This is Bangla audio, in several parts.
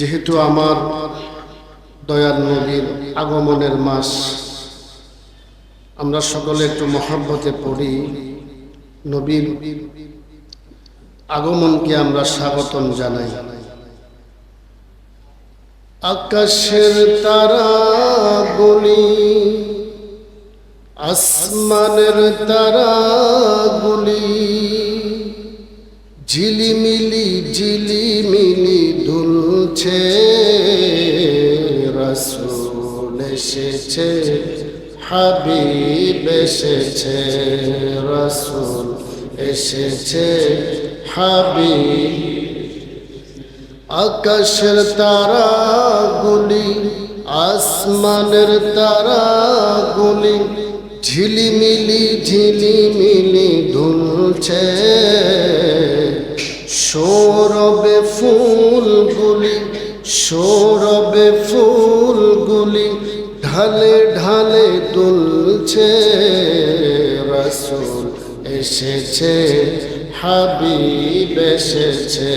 যেহেতু আমার দয়াল নবীর আগমনের মাস, আমরা সকলে একটু মহাব্বতে পড়ি। নবীর আগমনকে আমরা স্বাগতম জানাই। আকাশের তারা গুলি, আসমানের তারা গুলি, ঝিলিমিলি ঝিলিমিলি দুলছে রসুল এসেছে, হাবিব এসেছে, রসুল এসেছে, হাবিব। আকাশের তারাগুলি, আসমানের তারাগুলি, ঝিলিমিলি ঝিলিমিলি দুলছে। সৌরবে ফুলগুলি সৌরবে ফুলগুলি ঢালে ঢালে দুলছে রসুল এসেছে, হাবিব এসেছে,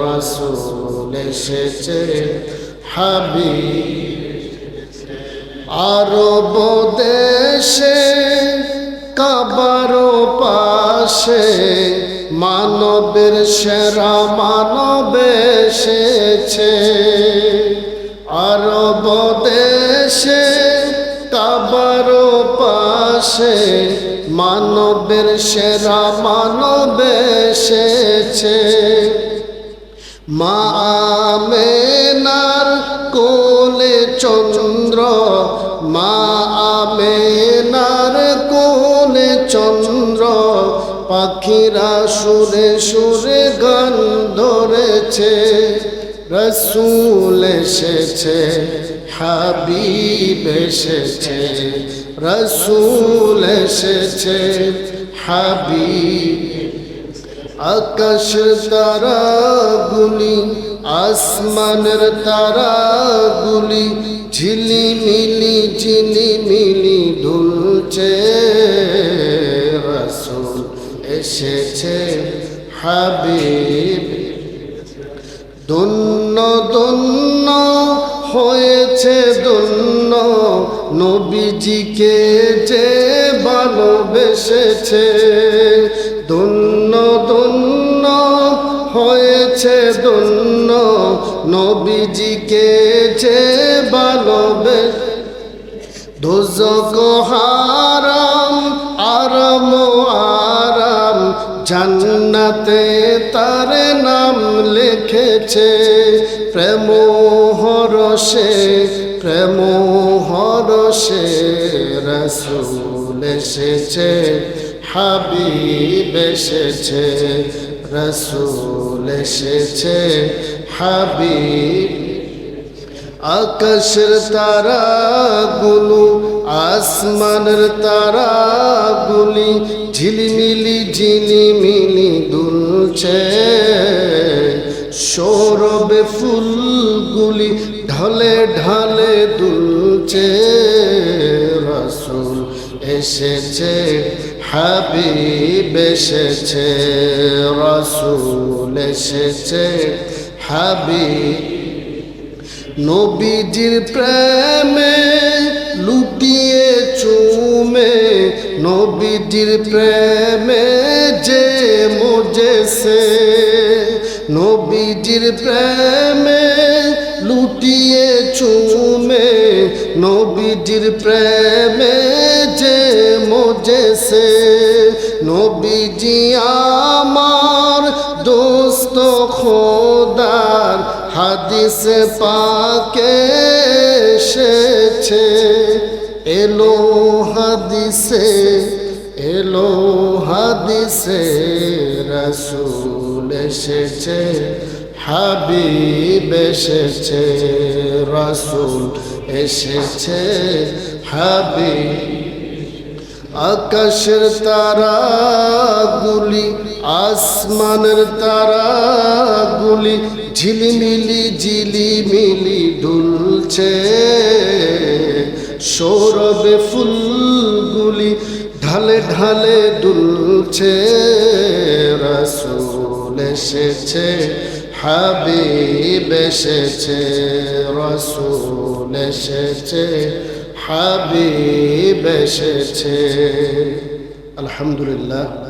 রসুল এসেছে, হাবিব আরব দেশে কাবার পাশে মানবের সেরা মানব এসেছে। আরব দেশে কাবার পাশে মানবের সেরা মানব এসেছে। মা আমেনার পাখিরা সুরে সুরে গান ধরেছে, রসুল এসেছে, হাবিব এসেছে, রসুল এসেছে, হাবিব আকাশ তারাগুলি আসমানের তারাগুলি ঝিলিমিলি ঝিলিমিলি দুলছে। রসুল এসেছে হাবিব। দন্য দন্য হয়েছে দন্য নবীজিকে যে ভালোবেসেছে। দন্য দন্য হয়েছে দন্য নবীজিকে যে ভালোবে দোজক হারাম, আরাম আরাম জান্নাতে তার নাম লিখেছে, প্রেম হরসে প্রেম হরসে রসুল এসেছে, হাবিব এসেছে, রসুল এসেছে, হাবিব আকাশের তারাগুলো, আসমানের তারাগুলি ঝিলিমিলি ঝিলিমিলি দুলছে। সৌরবে ফুলগুলি ঢলে ঢালে দুলছে। রসুল এসেছে, হাবিব এসেছে, রসুল এসেছে, হাবিব নবীজির প্রেমে লুটিয়ে চুমে, নবীজির প্রেমে যে মজেছে, নবীজির প্রেমে লুটিয়ে চুমে, নবীজির প্রেমে যে মজেছে, নবীজি আমার হাদিস পাকে এসেছে। এলো হাদিসে এলো হাদিসে রসুল এসেছে, হাবিব এসেছে, রসুল এসেছে, হাবিব। আকাশের তারাগুলি আসমানের তারাগুলি ঝিলিমিলি ঝিলিমিলি দুলছে সৌরভে ফুলগুলি ঢালে ঢালে দুলছে। রসুল এসেছে, হাবিব এসেছে, রসুল এসেছে, হাবিব এসেছে। আলহামদুলিল্লাহ।